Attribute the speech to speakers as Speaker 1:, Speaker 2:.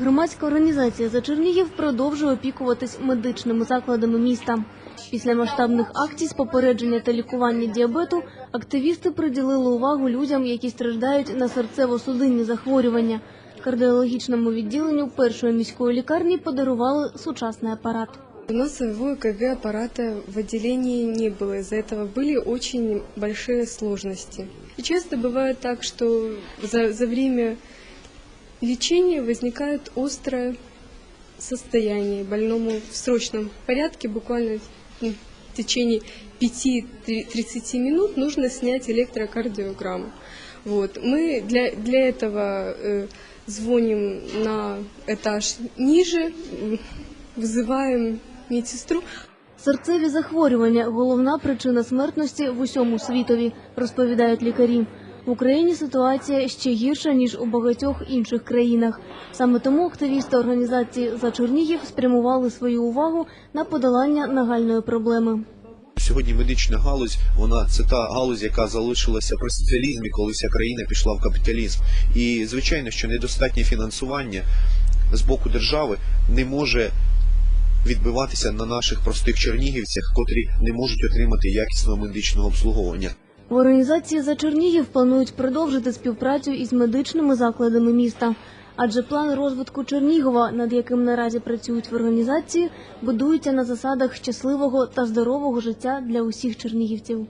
Speaker 1: Громадська організація за Чернігів продовжує опікуватись медичними закладами міста. Після масштабних акцій з попередження та лікування діабету активісти приділили увагу людям, які страждають на серцево-судинні захворювання. Кардіологічному відділенню першої міської лікарні подарували сучасний апарат.
Speaker 2: У нас своего ЭКГ-аппарата в отделении не было. Из-за этого были очень большие сложности. И часто бывает так, что за, за время лечения возникает острое состояние больному в срочном порядке, буквально ну, в течение 5-30 минут нужно снять электрокардиограмму. Вот. Мы для, для этого э, звоним на этаж ниже, м, вызываем медсестру.
Speaker 1: Серцеві захворювання головна причина смертності в усьому світові, розповідають лікарі. В Україні ситуація ще гірша ніж у багатьох інших країнах. Саме тому активісти організації за Чернігів спрямували свою увагу на подолання нагальної проблеми.
Speaker 3: Сьогодні медична галузь, вона це та галузь, яка залишилася при соціалізмі, коли вся країна пішла в капіталізм. І звичайно, що недостатнє фінансування з боку держави не може відбиватися на наших простих чернігівцях, котрі не можуть отримати якісного медичного обслуговування.
Speaker 1: В організації за Чернігів планують продовжити співпрацю із медичними закладами міста. Адже план розвитку Чернігова, над яким наразі працюють в організації, будується на засадах щасливого та здорового життя для усіх чернігівців.